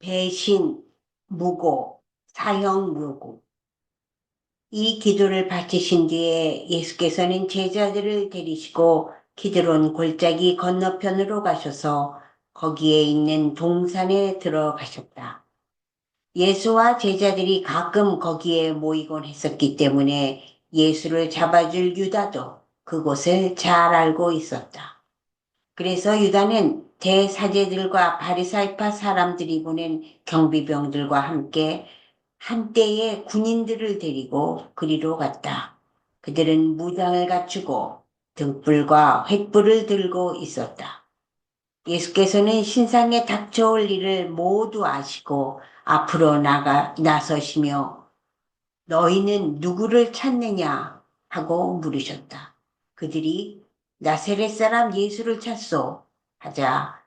배신, 무고, 사형 무고. 이 기도를 바치신 뒤에 예수께서는 제자들을 데리시고 기드론 골짜기 건너편으로 가셔서 거기에 있는 동산에 들어가셨다. 예수와 제자들이 가끔 거기에 모이곤 했었기 때문에 예수를 잡아줄 유다도 그곳을 잘 알고 있었다. 그래서 유다는 대사제들과 바리사이파 사람들이 보낸 경비병들과 함께 한때의 군인들을 데리고 그리로 갔다. 그들은 무장을 갖추고 등불과 횃불을 들고 있었다. 예수께서는 신상에 닥쳐올 일을 모두 아시고 앞으로 나가 나서시며 너희는 누구를 찾느냐 하고 물으셨다. 그들이 나세렛 사람 예수를 찾소 하자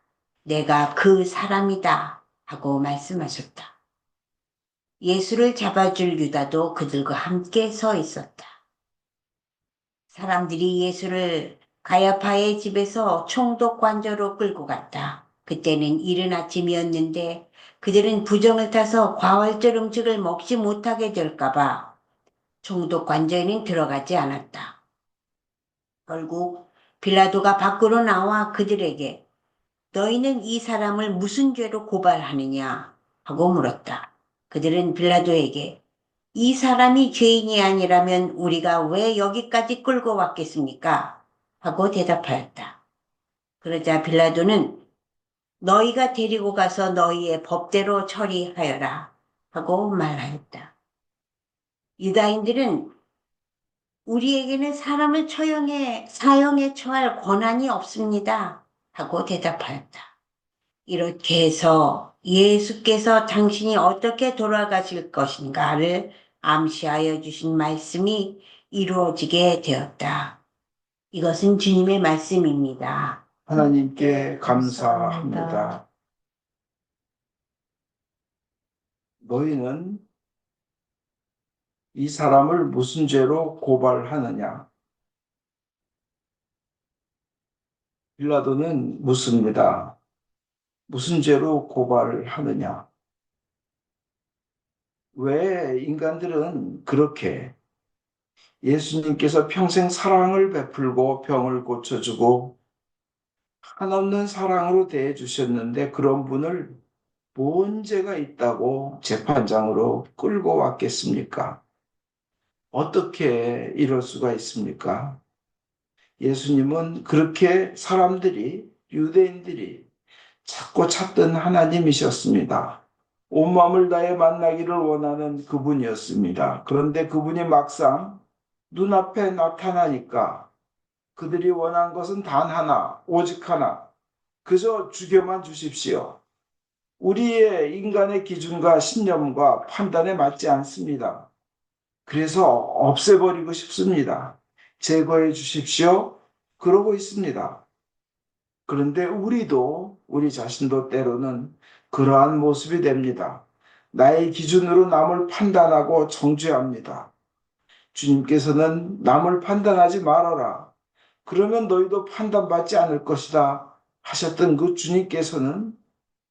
내가 그 사람이다 하고 말씀하셨다. 예수를 잡아줄 유다도 그들과 함께 서 있었다. 사람들이 예수를 가야파의 집에서 총독 관저로 끌고 갔다. 그때는 이른 아침이었는데 그들은 부정을 타서 과월절 음식을 먹지 못하게 될까봐 총독 관저에는 들어가지 않았다. 결국 빌라도가 밖으로 나와 그들에게 너희는 이 사람을 무슨 죄로 고발하느냐 하고 물었다. 그들은 빌라도에게 이 사람이 죄인이 아니라면 우리가 왜 여기까지 끌고 왔겠습니까? 하고 대답하였다. 그러자 빌라도는 너희가 데리고 가서 너희의 법대로 처리하여라 하고 말하였다. 유다인들은 우리에게는 사람을 처형해 사형에 처할 권한이 없습니다 하고 대답하였다. 이렇게 해서 예수께서 당신이 어떻게 돌아가실 것인가를 암시하여 주신 말씀이 이루어지게 되었다. 이것은 주님의 말씀입니다. 하나님께 감사합니다. 너희는 이 사람을 무슨 죄로 고발하느냐? 빌라도는 묻습니다. 무슨 죄로 고발을 하느냐? 왜 인간들은 그렇게 예수님께서 평생 사랑을 베풀고 병을 고쳐주고 한없는 사랑으로 대해 주셨는데 그런 분을 뭔 죄가 있다고 재판장으로 끌고 왔겠습니까? 어떻게 이럴 수가 있습니까? 예수님은 그렇게 사람들이, 유대인들이 찾고 찾던 하나님이셨습니다. 온 마음을 다해 만나기를 원하는 그분이었습니다. 그런데 그분이 막상 눈앞에 나타나니까 그들이 원한 것은 단 하나, 오직 하나. 그저 죽여만 주십시오. 우리의 인간의 기준과 신념과 판단에 맞지 않습니다. 그래서 없애버리고 싶습니다. 제거해 주십시오. 그러고 있습니다. 그런데 우리도, 우리 자신도 때로는 그러한 모습이 됩니다. 나의 기준으로 남을 판단하고 정죄합니다. 주님께서는 남을 판단하지 말아라. 그러면 너희도 판단받지 않을 것이다 하셨던 그 주님께서는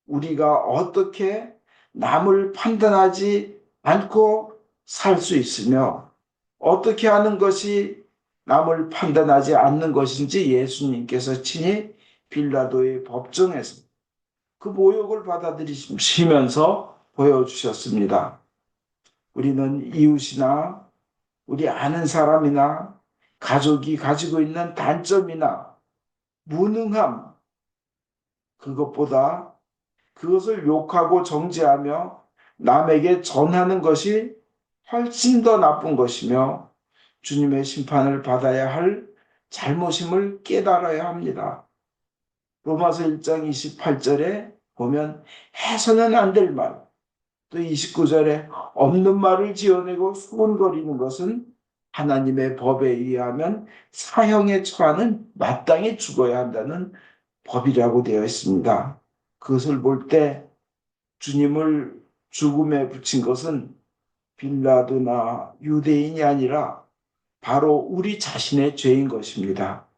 우리가 어떻게 남을 판단하지 않고 살 수 있으며 어떻게 하는 것이 남을 판단하지 않는 것인지 예수님께서 친히 빌라도의 법정에서 그 모욕을 받아들이시면서 보여주셨습니다. 우리는 이웃이나 우리 아는 사람이나 가족이 가지고 있는 단점이나 무능함, 그것보다 그것을 욕하고 정죄하며 남에게 전하는 것이 훨씬 더 나쁜 것이며 주님의 심판을 받아야 할 잘못임을 깨달아야 합니다. 로마서 1장 28절에 보면 해서는 안 될 말, 또 29절에 없는 말을 지어내고 수군거리는 것은 하나님의 법에 의하면 사형에 처하는 마땅히 죽어야 한다는 법이라고 되어 있습니다. 그것을 볼 때 주님을 죽음에 붙인 것은 빌라도나 유대인이 아니라 바로 우리 자신의 죄인 것입니다.